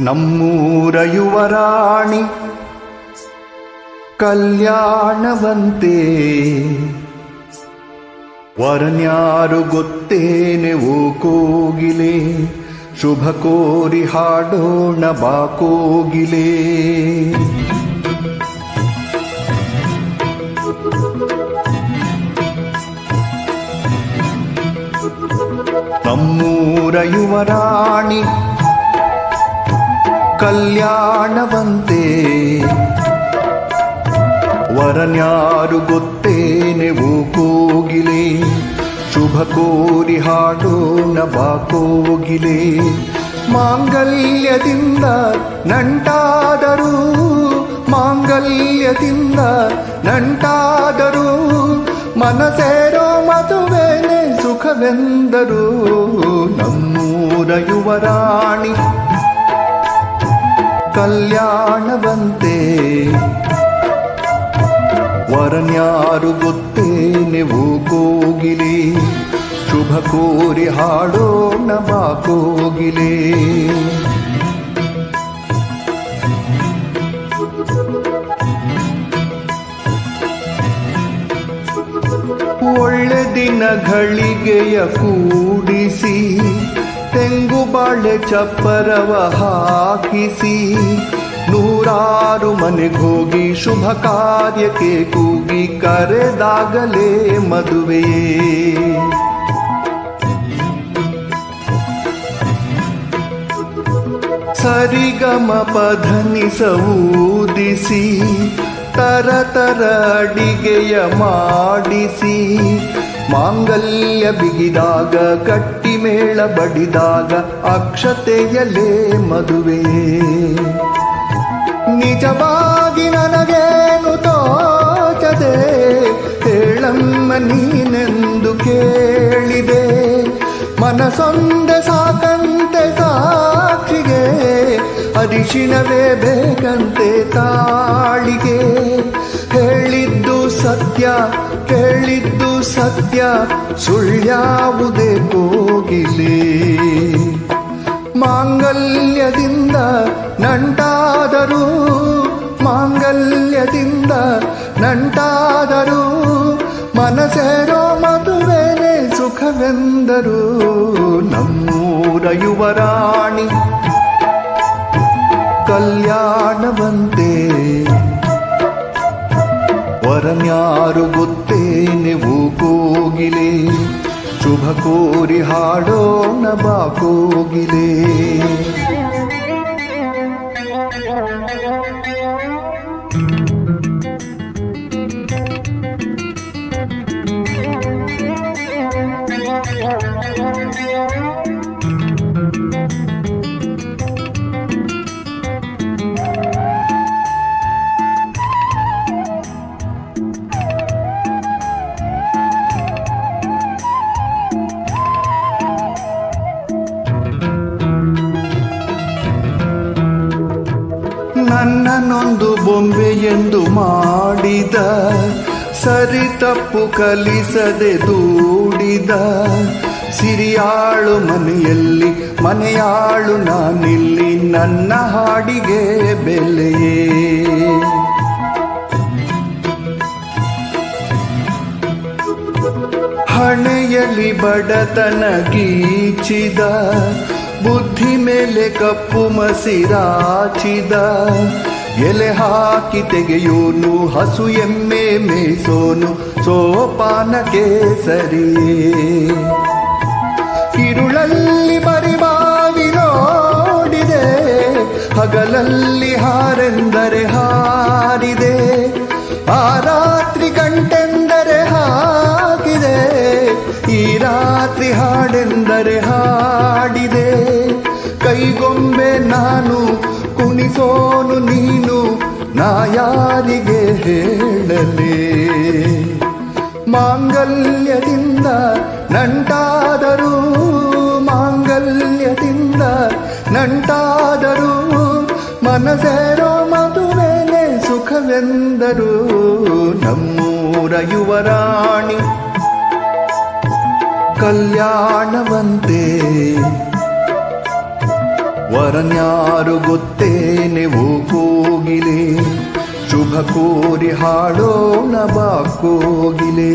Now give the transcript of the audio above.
ನಮ್ಮೂರ ಯುವರಾಣಿ ಕಲ್ಯಾಣವಂತೆ. ವರನ್ಯಾರು ಗೊತ್ತೇನೆ ಓ ಕೋಗಿಲೆ ಶುಭ ಕೋರಿ ಹಾಡೋಣ ಬಾ ಕೋಗಿಲೆ. ನಮ್ಮೂರ ಯುವರಾಣಿ ಕಲ್ಯಾಣವಂತೆ. ವರನ್ಯಾರು ಗೊತ್ತೇನೆವು ಕೋಗಿಲೆ, ಶುಭ ಕೋರಿ ಹಾಡೋಣ, ಬಾ ಕೋಗಿಲೆ. ಮಾಂಗಲ್ಯದಿಂದ ನಂಟಾದರೂ ಮಾಂಗಲ್ಯದಿಂದ ನಂಟಾದರೂ, ಮನಸೇರೋ ಮದುವೆನೆ ಸುಖವೆಂದರು, ನಮ್ಮೂರ ಯುವರಾಣಿ ಕಲ್ಯಾಣವಂತೆ. ವರನ್ಯಾರು ಗೊತ್ತೇನೆ ನೀವು ಕೋಗಿಲೆ ಶುಭ ಕೋರಿ ಹಾಡೋ ನಮ ಕೋಗಿಲೆ ಒಳ್ಳೆ ದಿನಗಳಿಗೆಯ ಕೂಡಿಸಿ ತೆಂಗು ಬಾಳೆ ಚಪ್ಪರವ ಹಾಕಿಸಿ, ನೂರಾರು ಮನೆಗೋಗಿ ಶುಭ ಕಾರ್ಯಕ್ಕೆ ಕೂಗಿ ಕರೆದಾಗಲೇ ಮದುವೆಯೇ. ಸರಿಗಮ ಪಧನಿಸ ತರತರ ತರ ತರ ಅಡಿಗೆಯ ಮಾಡಿಸಿ ಮಾಂಗಲ್ಯ ಬಿಗಿದಾಗ, ಕಟ್ಟಿಮೇಳ ಬಡಿದಾಗ ಅಕ್ಷತೆಯಲೇ ಮದುವೆ. ನಿಜವಾಗಿ ನನಗೇನು ತೋಚದೆ, ಹೇಳಮ್ಮ ನೀನೆಂದು ಕೇಳಿದೆ. ಮನಸೊಂದೆ ಸಾಕಂತೆ ಸಾಕ್ಷಿಗೆ, ಅರಿಶಿಣವೇ ಬೇಕಂತೆ ತಾಳಿಗೆ. ಹೇಳಿದ್ದು ಸತ್ಯ ಕೇಳಿದ್ದು ಸತ್ಯ ಸುಳ್ಳ್ಯಾವುದೇ ಕೋಗಿಲೆ. ಮಾಂಗಲ್ಯದಿಂದ ನಂಟಾದರೂ ಮಾಂಗಲ್ಯದಿಂದ ನಂಟಾದರೂ ಮನಸೇರೋ ಮದುವೆನೆ ಸುಖವೆಂದರು ನಮ್ಮೂರ ಯುವರಾಣಿ ಕಲ್ಯಾಣವಂತೆ ವರನ್ಯಾರು ಗೊತ್ತೇನೆ ಓ ಕೋಗಿಲೆ. ಶುಭ ಕೋರಿ ಹಾಡೋಣ ಬಾ ಕೋಗಿಲೆ ನನ್ನನೊಂದು ಬೊಂಬೆ ಎಂದು ಮಾಡಿದ, ಸರಿ ತಪ್ಪು ಕಲಿಸದೆ ದೂಡಿದ. ಸಿರಿಯಾಳು ಮನೆಯಲ್ಲಿ, ಮನೆಯಾಳು ನಾನಿಲ್ಲಿ, ನನ್ನ ಹಾಡಿಗೆ ಬೆಲೆಯೇ. ಹಣೆಯಲ್ಲಿ ಬಡತನ ಗೀಚಿದ ಬುದ್ಧಿ ಮೇಲೆ ಕಪ್ಪು ಮಸಿರಾಚಿದ, ಎಲೆ ಹಾಕಿ ತೆಗೆಯೋನು, ಹಸು ಎಮ್ಮೆ ಮೇಸೋನು ಸೋಪಾನ ಕೇಸರಿ ಇರುಳಲ್ಲಿ ಬರಿಬಾವಿ ನೋಡಿದೆ, ಹಗಲಲ್ಲಿ ಹಾರೆಂದರೆ ಹಾರಿದೆ, ಆರ ನಾನು ಕುಣಿಸೋನು ನೀನು, ನಾ ಯಾರಿಗೆ ಹೇಳಲಿ? ಮಾಂಗಲ್ಯದಿಂದ ನಂಟಾದರೂ ಮಾಂಗಲ್ಯದಿಂದ ನಂಟಾದರೂ, ಮನಸೇರೋ ಮದುವೆನೆ ಸುಖವೆಂದರು, ನಮ್ಮೂರ ಯುವರಾಣಿ ಕಲ್ಯಾಣವಂತೆ ವರನ್ಯಾರು ಗೊತ್ತೇನೆ ಓ ಕೋಗಿಲೆ. ಶುಭ ಕೋರಿ ಹಾಡೋಣ ಬಾ ಕೋಗಿಲೆ